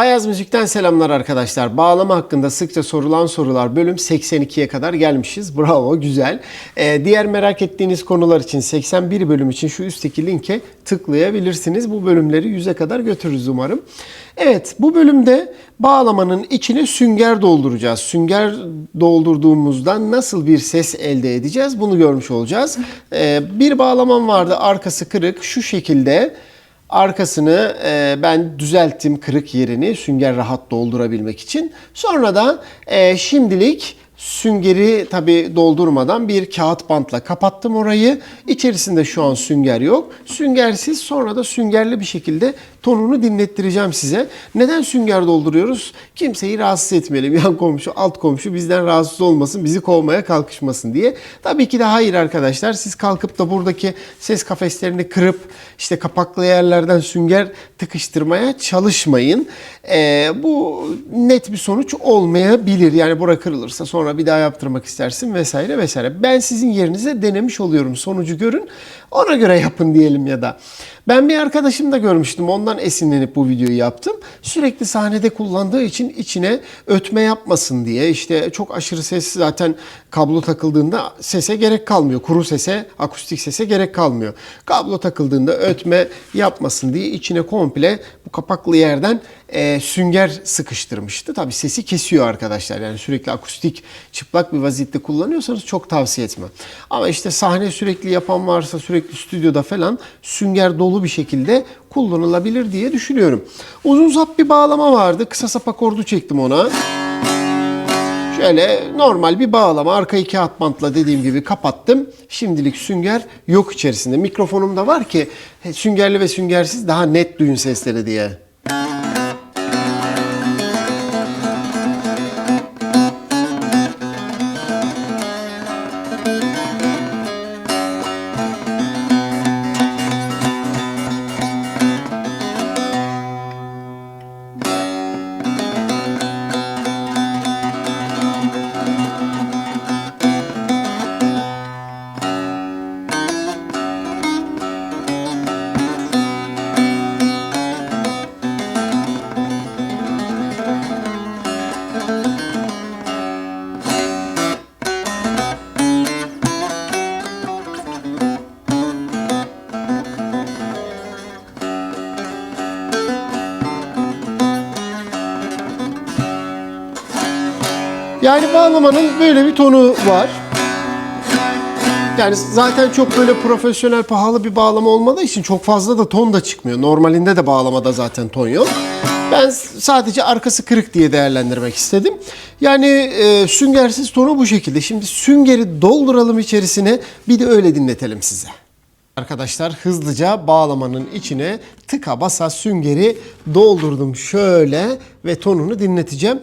Ayaz Müzik'ten selamlar arkadaşlar. Bağlama hakkında sıkça sorulan sorular bölüm 82'ye kadar gelmişiz. Bravo, güzel. Ee, diğer merak ettiğiniz konular için 81 bölüm için şu üstteki linke tıklayabilirsiniz. Bu bölümleri 100'e kadar götürürüz umarım. Evet, bu bölümde bağlamanın içine sünger dolduracağız. Sünger doldurduğumuzda nasıl bir ses elde edeceğiz bunu görmüş olacağız. Ee, bir bağlamam vardı, arkası kırık. Şu şekilde Arkasını e, ben düzelttim kırık yerini sünger rahat doldurabilmek için. Sonra da e, şimdilik süngeri tabi doldurmadan bir kağıt bantla kapattım orayı. İçerisinde şu an sünger yok. Süngersiz sonra da süngerli bir şekilde tonunu dinlettireceğim size. Neden sünger dolduruyoruz? Kimseyi rahatsız etmeyelim. Yan komşu, alt komşu bizden rahatsız olmasın, bizi kovmaya kalkışmasın diye. Tabii ki de hayır arkadaşlar. Siz kalkıp da buradaki ses kafeslerini kırıp işte kapaklı yerlerden sünger tıkıştırmaya çalışmayın. Ee, bu net bir sonuç olmayabilir. Yani bura kırılırsa sonra bir daha yaptırmak istersin vesaire vesaire. Ben sizin yerinize denemiş oluyorum. Sonucu görün. Ona göre yapın diyelim ya da. Ben bir arkadaşım da görmüştüm. Ondan esinlenip bu videoyu yaptım. Sürekli sahnede kullandığı için içine ötme yapmasın diye işte çok aşırı ses zaten kablo takıldığında sese gerek kalmıyor. Kuru sese, akustik sese gerek kalmıyor. Kablo takıldığında ötme yapmasın diye içine komple bu kapaklı yerden e, sünger sıkıştırmıştı. Tabii sesi kesiyor arkadaşlar. Yani sürekli akustik çıplak bir vaziyette kullanıyorsanız çok tavsiye etmem. Ama işte sahne sürekli yapan varsa sürekli stüdyoda falan sünger dolu bir şekilde kullanılabilir diye düşünüyorum. Uzun sap bir bağlama vardı. Kısa sap akordu çektim ona. Şöyle normal bir bağlama arkayı kağıt bantla dediğim gibi kapattım. Şimdilik sünger yok içerisinde. Mikrofonum da var ki süngerli ve süngersiz daha net duyun sesleri diye. Yani bağlamanın böyle bir tonu var. Yani zaten çok böyle profesyonel pahalı bir bağlama olmadığı için çok fazla da ton da çıkmıyor. Normalinde de bağlamada zaten ton yok. Ben sadece arkası kırık diye değerlendirmek istedim. Yani e, süngersiz tonu bu şekilde. Şimdi süngeri dolduralım içerisine bir de öyle dinletelim size. Arkadaşlar hızlıca bağlamanın içine tıka basa süngeri doldurdum şöyle ve tonunu dinleteceğim.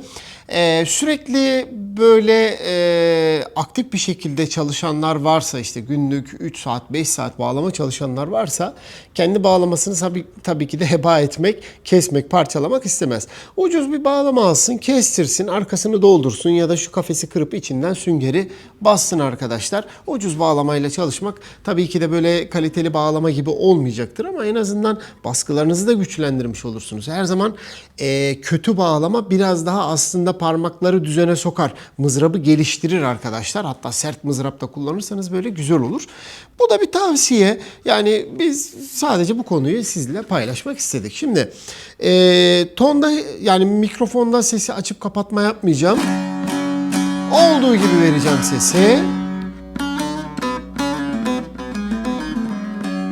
Ee, sürekli böyle e, aktif bir şekilde çalışanlar varsa işte günlük 3 saat 5 saat bağlama çalışanlar varsa kendi bağlamasını tabii, tabii ki de heba etmek, kesmek, parçalamak istemez. Ucuz bir bağlama alsın, kestirsin, arkasını doldursun ya da şu kafesi kırıp içinden süngeri bassın arkadaşlar. Ucuz bağlamayla çalışmak tabii ki de böyle kaliteli bağlama gibi olmayacaktır ama en azından baskılarınızı da güçlendirmiş olursunuz. Her zaman e, kötü bağlama biraz daha parmakları düzene sokar. Mızrabı geliştirir arkadaşlar. Hatta sert mızrap da kullanırsanız böyle güzel olur. Bu da bir tavsiye. Yani biz sadece bu konuyu sizle paylaşmak istedik. Şimdi e, tonda yani mikrofonda sesi açıp kapatma yapmayacağım. Olduğu gibi vereceğim sesi.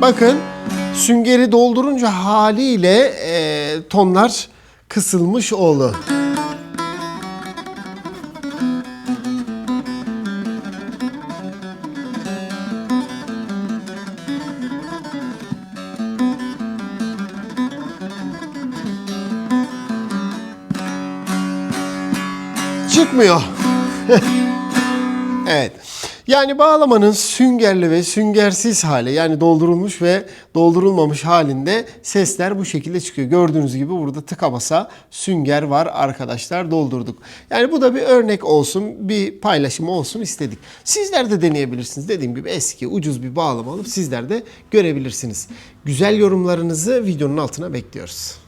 Bakın süngeri doldurunca haliyle e, tonlar kısılmış oldu. Çıkmıyor. evet. Yani bağlamanın süngerli ve süngersiz hali yani doldurulmuş ve doldurulmamış halinde sesler bu şekilde çıkıyor. Gördüğünüz gibi burada tıka basa sünger var arkadaşlar doldurduk. Yani bu da bir örnek olsun bir paylaşım olsun istedik. Sizler de deneyebilirsiniz. Dediğim gibi eski ucuz bir bağlama alıp sizler de görebilirsiniz. Güzel yorumlarınızı videonun altına bekliyoruz.